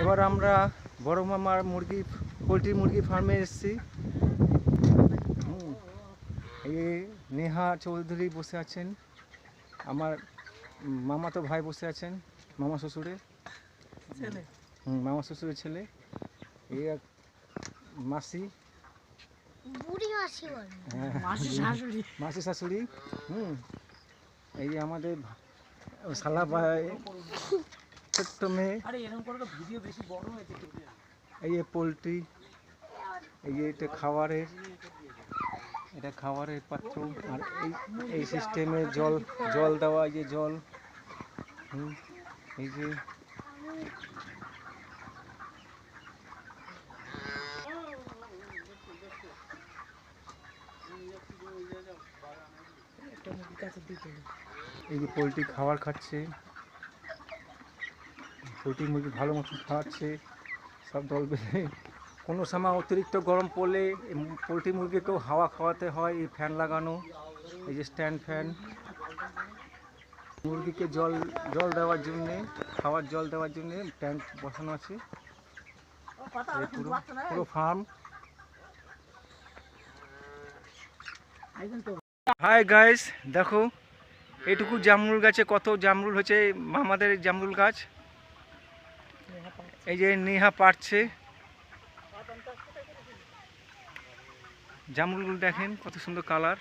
এবার আমরা বড় মামার মুরগি পোলট্রি মুরগি ফার্মে এসেছি। এই নেহা চৌধুরী বসে আছেন। আমার মামাতো ভাই বসে আছেন মামা শ্বশুরে। হুম, মামা শ্বশুরের ছেলে। এই এক মাসি। হ্যাঁ, মাসি শাশুড়ি। হুম এই আমাদের শালা ভাই। ছোট্ট মেয়ে। আরে এরকম করে ভিডিও বেশি বড় হয়েছে এই যে পোলট্রি এই যে এটা খাবারের এটা খাবারের পাত্র। আর এই এই সিস্টেমে জল জল দেওয়া এই যে জল। হুম, এই যে। এই যে পোলট্রি খাবার খাচ্ছে। পোলট্রি মুরগি ভালো মতো খাওয়াচ্ছে, সব দল বেঁধে। কোনো সময় অতিরিক্ত গরম পড়লে পোলট্রি মুরগিকেও হাওয়া খাওয়াতে হয়, এই ফ্যান লাগানো, এই যে স্ট্যান্ড ফ্যান। মুরগিকে জল জল দেওয়ার জন্যে, খাওয়ার জল দেওয়ার জন্যে ট্যাঙ্ক বসানো আছে। পুরো পুরো ফার্ম। হাই গাইস দেখো, এটুকু জামরুল গাছে কত জামরুল হচ্ছে আমাদের জামরুল গাছ। এই যে নেহা পারছে। জামরুলগুলো দেখেন কত সুন্দর কালার।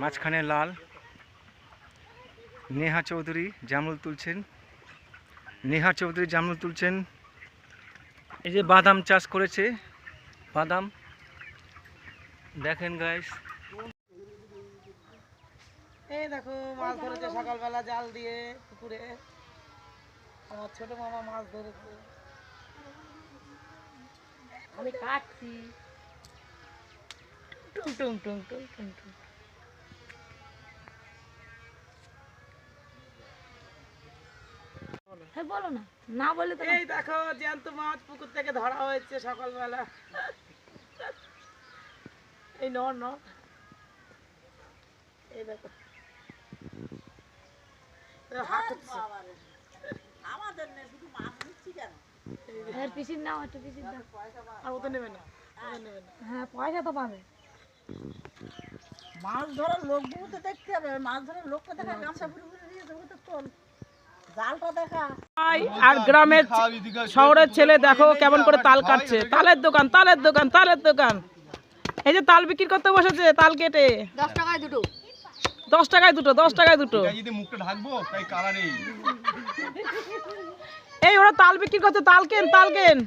মাঝখানে লাল। নেহা চৌধুরী জামরুল তুলছেন। নেহা চৌধুরী জামরুল তুলছেন। এই যে বাদাম চাষ করেছে। বাদাম। দেখেন গাইস এই দেখো, মাছ ধরেছে সকালবেলা জাল দিয়ে পুকুরে। আমার ছোট মামা মাছ ধরেছে। আমি কাটছি। টুং টুং টুং টুং টুং টুং। হ্যাঁ বলো না। না বলে তো এই দেখো জ্যান্ত মাছ পুকুর থেকে ধরা হয়েছে সকালবেলা। এই নর নর। এই দেখো। হাত। হ্যাঁ পিসির নাও একটু পিসির দাও আর ওতে নেবে না ওতে নেবে না। হ্যাঁ পয়সা তো পাবে। মাছ ধরার লোকগুলো তো দেখতে হবে মাছ ধরার লোককে দেখা গামছা পুরো পুরো দিয়ে দেবো তো তোল আর গ্রামের শহরের ছেলে দেখো কেমন করে তাল কাটছে। তালের দোকান তালের দোকান তালের দোকান। এই যে তাল বিক্রি করতে বসেছে তাল কেটে। দশ টাকায় দুটো। দশ টাকায় দুটো দশ টাকায় দুটো। যদি মুখটা ঢাকবো তাই কালারেই এই ওরা তাল বিক্রি করছে তাল কেন তাল কেন?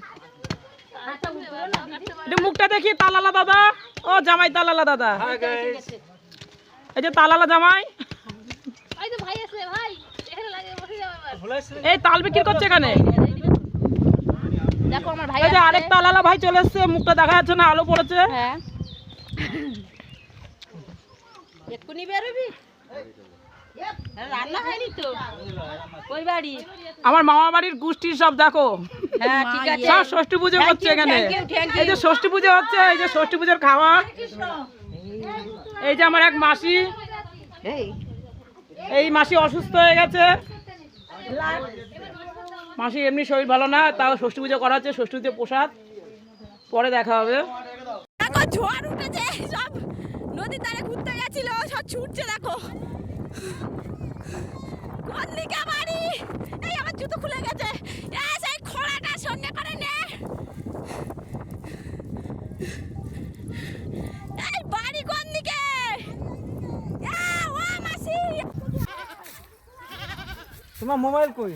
মুখটা দেখি তালালা দাদা। ও জামাই তালালা দাদা। এই যে তালালা জামাই। এই তো ভাই আসলে ভাই। এখানে লাগে বসে যাও এবার। এই তাল বিক্রি করছে এখানে। দেখো আমার ভাই আরেক তালালা ভাই চলে এসছে মুখটা দেখা যাচ্ছে না আলো পড়েছে। হ্যাঁ। এক্ষুনি বেরোবি? রান্না হয়নি তো। ওই বাড়ি? আমার মামা বাড়ির গোষ্ঠীর সব দেখো। হ্যাঁ ঠিক আছে। সব ষষ্ঠী পুজো হচ্ছে এখানে. এই যে ষষ্ঠী পুজো হচ্ছে এই যে ষষ্ঠী পুজোর খাওয়া এই যে আমার এক মাসি। এই। মাসি অসুস্থ হয়ে গেছে। মাসি এমনি শরীর ভালো না তাও ষষ্ঠী পুজো করা হচ্ছে ষষ্ঠী পুজো প্রসাদ। পরে দেখা হবে। ঝড় উঠেছে সব নদীর ধারে ঘুরতে গেছিল সব ছুটছে দেখো। কোন দিকে বাড়ি! এই আমার জুতো খুলে গেছে। সেই খোড়াটা সঙ্গে করে নে। এই বাড়ি কোন দিকে ও মাসি! তোমার মোবাইল কই?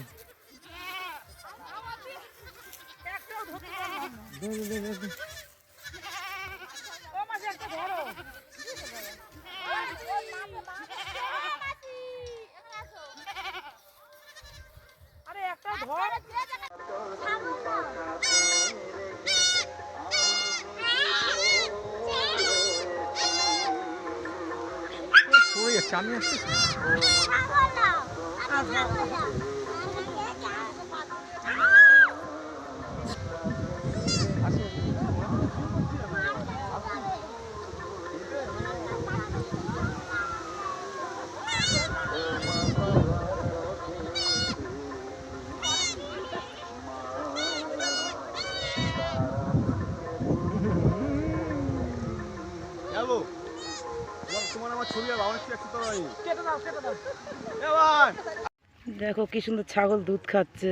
সরে যাচ্ছে আমি আসছি Hello. ছবি আর একটু দেখো কি সুন্দর ছাগল দুধ খাচ্ছে।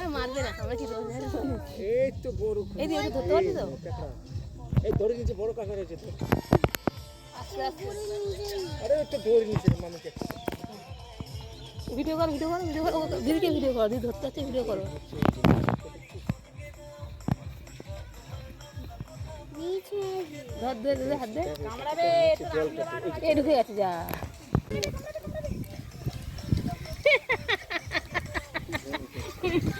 না আমরা কি এই তো বড় এই দিয়ে ধরতে পারছি তো? এই ধরে নিচে বড় কাঁকড়া রয়েছে তো। আরে একটু ধরে নিচে মানুষকে ভিডিও কর ভিডিও কর ভিডিও কর দিদিকে ভিডিও কর দিদি ধরতে যাচ্ছে ভিডিও করো। ধর দে দে হাত দে। এই ঢুকে গেছে যা।